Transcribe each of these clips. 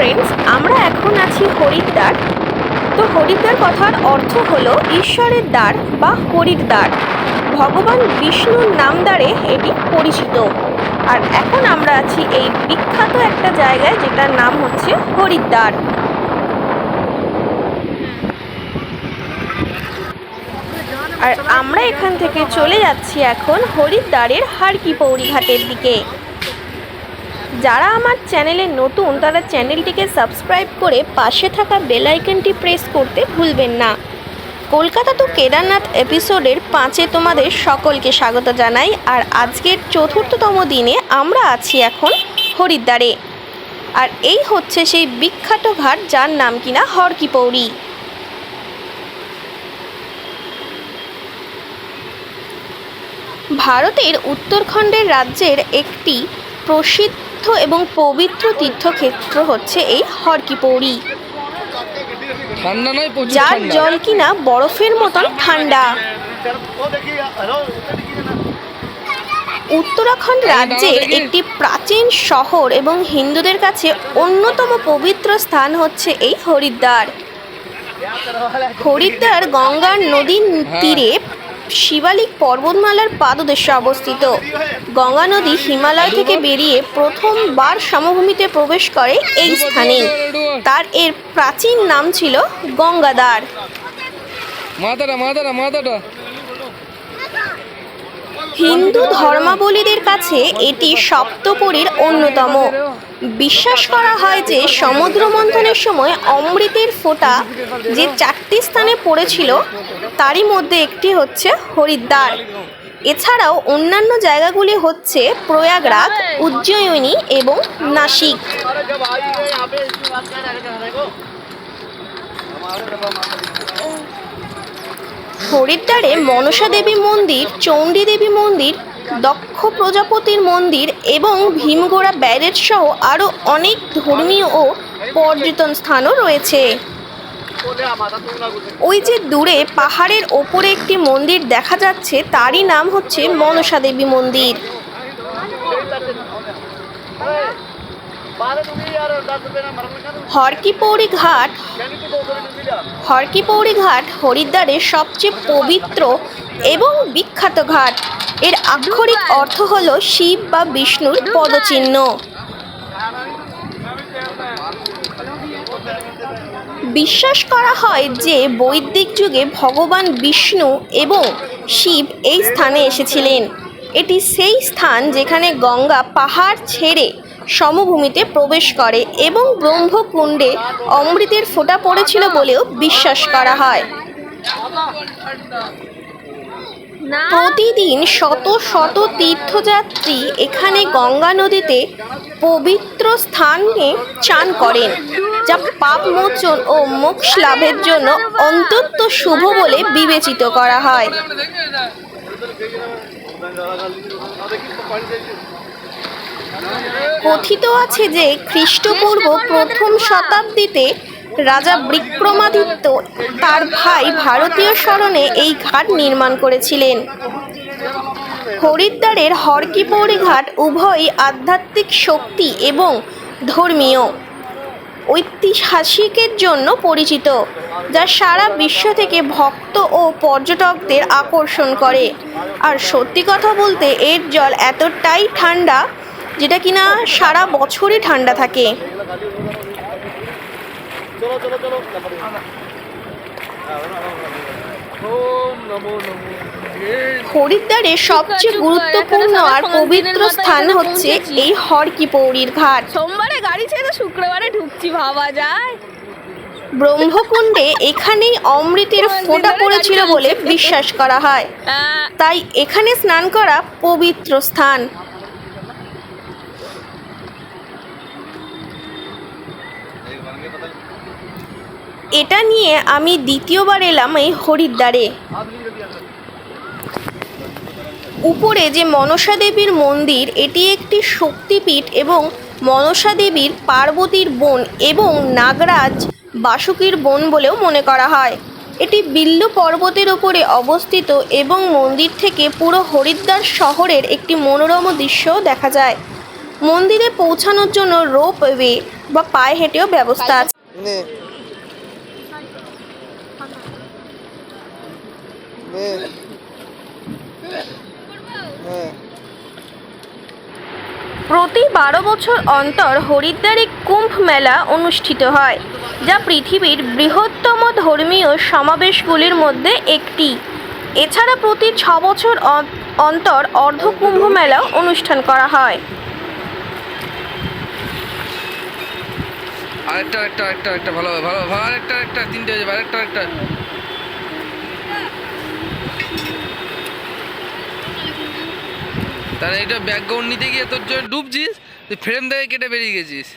Friends আমরা এখন আছি হরিদ্বার। তো হরিদ্বার কথার অর্থ হলো ঈশ্বরের দ্বার বা হরির দ্বার। ভগবান বিষ্ণুর নাম দ্বারে এটি পরিচিত। আর এখন আমরা আছি এই বিখ্যাত একটা জায়গায় যেটার নাম হচ্ছে হরিদ্বার। আর আমরা এখান থেকে চলে যাচ্ছি এখন হরিদ্বারের হারকি পৌরি ঘাটের দিকে। যারা আমার চ্যানেলে নতুন, তারা চ্যানেলটিকে সাবস্ক্রাইব করে পাশে থাকা বেল আইকনটি প্রেস করতে ভুলবেন না। কলকাতা তো কেদারনাথ এপিসোডের পাঁচে তোমাদের সকলকে স্বাগত জানাই, আর আজকের চতুর্থতম দিনে আমরা আছি এখন হরিদ্বারে। আর এই হচ্ছে সেই বিখ্যাত ঘাট, যার নাম কিনা হরকি পৌরি। ভারতের উত্তরাখণ্ডের রাজ্যের একটি প্রসিদ্ধ এবং পবিত্র তীর্থক্ষেত্র হচ্ছে এই হরকি পৌরি ঠান্ডা নয় প্রচুর যার জল কিনা বরফের মতন ঠান্ডা। উত্তরাখণ্ড রাজ্যের একটি প্রাচীন শহর এবং হিন্দুদের কাছে অন্যতম পবিত্র স্থান হচ্ছে এই হরিদ্বার। হরিদ্বার গঙ্গার নদীর তীরে শিবালিক পর্বতমালার পাদদেশে অবস্থিত। গঙ্গা নদী হিমালয় থেকে বেরিয়ে প্রথমবার সমভূমিতে প্রবেশ করে এই স্থানে। তার এর প্রাচীন নাম ছিল গঙ্গাদার। মাদারা মাদারা মাথাটা হিন্দু ধর্মাবলীদের কাছে এটি সপ্তপুরীর অন্যতম। বিশ্বাস করা হয় যে সমুদ্র মন্থনের সময় অমৃতের ফোঁটা যে চারটি স্থানে পড়েছিল, তারই মধ্যে একটি হচ্ছে হরিদ্বার। এছাড়াও অন্যান্য জায়গাগুলি হচ্ছে প্রয়াগরাগ উজ্জয়িনী এবং নাসিক। হরিদ্বারে মনসা দেবী মন্দির, চণ্ডী দেবী মন্দির, দক্ষ প্রজাপতির মন্দির এবং ভীমগোড়া ব্যারেজ সহ আরও অনেক ধর্মীয় ও পর্যটন স্থানও রয়েছে। ওই যে দূরে পাহাড়ের ওপরে একটি মন্দির দেখা যাচ্ছে, তারই নাম হচ্ছে মনসা দেবী মন্দির। হরকিপৌরি ঘাট হরকিপৌরি ঘাট হরিদ্বারের সবচেয়ে পবিত্র এবং বিখ্যাত ঘাট। এর আক্ষরিক অর্থ হল শিব বা বিষ্ণুর পদচিহ্ন। বিশ্বাস করা হয় যে বৈদিক যুগে ভগবান বিষ্ণু এবং শিব এই স্থানে এসেছিলেন। এটি সেই স্থান যেখানে গঙ্গা পাহাড় ছেড়ে সমভূমিতে প্রবেশ করে এবং ব্রহ্মকুণ্ডে অমৃতের ফোঁটা পড়েছিল বলেও বিশ্বাস করা হয়। প্রতিদিন শত শত তীর্থযাত্রী এখানে গঙ্গা নদীতে পবিত্র স্থানে চান করেন, যা পাপ মোচন ও মোক্ষ লাভের জন্য অন্তত শুভ বলে বিবেচিত করা হয়। কথিত আছে যে খ্রিস্টপূর্ব প্রথম শতাব্দীতে রাজা বিক্রমাদিত্য তার ভাই ভারতীয় স্মরণে এই ঘাট নির্মাণ করেছিলেন। হরিদ্বারের হরকিপৌরি ঘাট উভয়ই আধ্যাত্মিক শক্তি এবং ধর্মীয়, ঐতিহাসিকের জন্য পরিচিত, যা সারা বিশ্ব থেকে ভক্ত ও পর্যটকদের আকর্ষণ করে। আর সত্যি কথা বলতে এর জল এতটাই ঠান্ডা যেটা কিনা সারা বছরই ঠান্ডা থাকে। হরিদ্বারের সবচেয়ে গুরুত্বপূর্ণ আর পবিত্র স্থান হচ্ছে এই হরকি পৌরির ঘাট। সোমবারে গাড়ি ছেড়ে শুক্রবারে ঢুকছি ভাবা যায়। ব্রহ্মকুণ্ডে এখানেই অমৃতের ফোঁটা পড়েছিল বলে বিশ্বাস করা হয়। তাই এখানে স্নান করা পবিত্র স্থান। এটা নিয়ে আমি দ্বিতীয়বার এলাম এই হরিদ্বারে। উপরে যে মনসা দেবীর মন্দির, এটি একটি শক্তিপীঠ এবং মনসা দেবীর পার্বতীর বোন এবং নাগরাজ বাসুকীর বোন বলেও মনে করা হয়। এটি বিল্লু পর্বতের উপরে অবস্থিত এবং মন্দির থেকে পুরো হরিদ্বার শহরের একটি মনোরম দৃশ্যও দেখা যায়। মন্দিরে পৌঁছানোর জন্য রোপ ওয়ে বা পায়ে হেঁটেও ব্যবস্থা আছে নে নে নে প্রতি বারো বছর অন্তর হরিদ্বারে কুম্ভ মেলা অনুষ্ঠিত হয়, যা পৃথিবীর বৃহত্তম ধর্মীয় সমাবেশগুলির মধ্যে একটি। এছাড়া প্রতি ছ বছর অন্তর অর্ধ কুম্ভ মেলাও অনুষ্ঠান করা হয়। আরেকটা আরেকটা আরেকটা ভালো ভালো ভালো, আরেকটা আরেকটা, তিনটে আরেকটা আরেকটা। তাহলে এটা ব্যাকগ্রাউন্ড নিতে গিয়ে তোর জন্য ডুবছিস, তুই ফ্রেম থেকে কেটে বেরিয়ে গেছিস।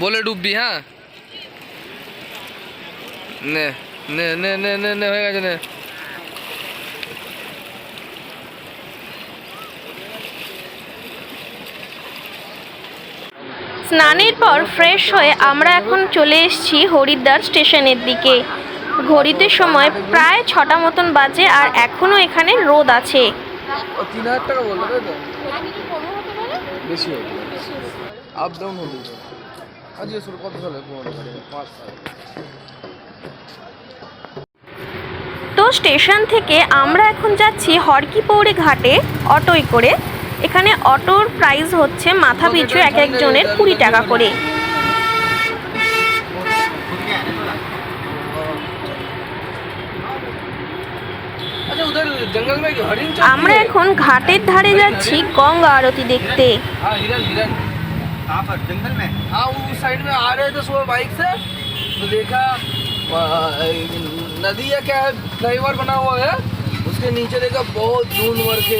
বলে ডুববি হ্যাঁ? নে নে নে নে নে নে, হয়ে গেছে, নে। স্নানের পর ফ্রেশ হয়ে আমরা এখন চলে এসেছি হরিদ্বার স্টেশনের দিকে। ঘড়িতে সময় প্রায় ছটা মতন বাজে আর এখনও এখানে রোদ আছে। তো স্টেশন থেকে আমরা এখন যাচ্ছি হরকিপৌড়ি ঘাটে অটোয় করে। এখানে অটোর প্রাইস হচ্ছে মাথা পিছু এক একজনের কুড়ি টাকা করে अच्छा उधर जंगल में हरिण चल আমরা এখন ঘাটের ধারে যাচ্ছি গঙ্গা আরতি দেখতে हाँ हिरन हिरन कहाँ पर जंगल में हाँ वो उस साइड में आ रहे थे सुबह बाइक से तो देखा वहाँ, नदी है क्या है फ्लाईओवर बना हुआ है उसके नीचे देखा बहुत धूल भर के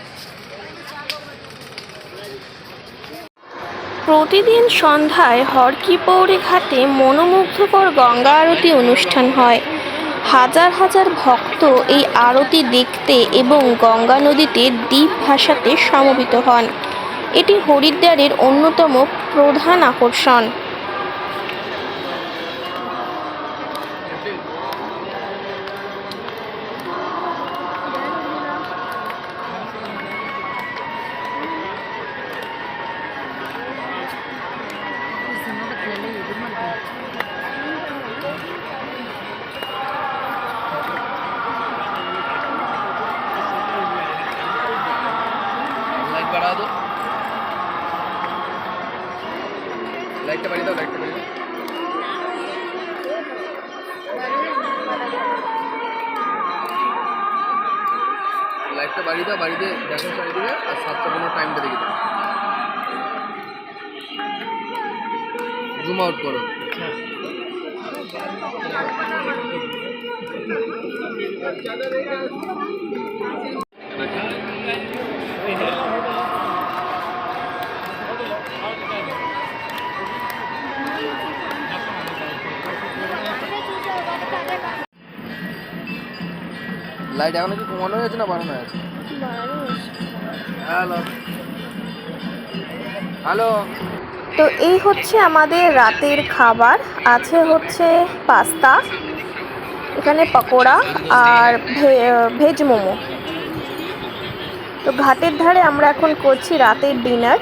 প্রতিদিন সন্ধ্যায় হরকিপৌড়ি ঘাটে মনোমুগ্ধকর গঙ্গা আরতি অনুষ্ঠান হয়। হাজার হাজার ভক্ত এই আরতি দেখতে এবং গঙ্গা নদীতে দ্বীপ ভাষাতে সমবেত হন। এটি হরিদ্বারের অন্যতম প্রধান আকর্ষণ। বাড়া লাইটটা বাড়িয়ে দাও লাইটটা বাড়িয়ে দাও লাইটটা বাড়িয়ে দাও বাড়িতে দেখো চারিদিকে আর সাতটা পনেরো টাইমটা দেখে দাও। জুম আউট করো। আচ্ছা। লাইট এখন কি কমানো হয়েছে না বাড়ানো হয়েছে? হ্যালো হ্যালো তো এই হচ্ছে আমাদের রাতের খাবার, আছে হচ্ছে পাস্তা, এখানে পকোড়া আর ভেজ মোমো। তো ঘাটের ধারে আমরা এখন করছি রাতের ডিনার।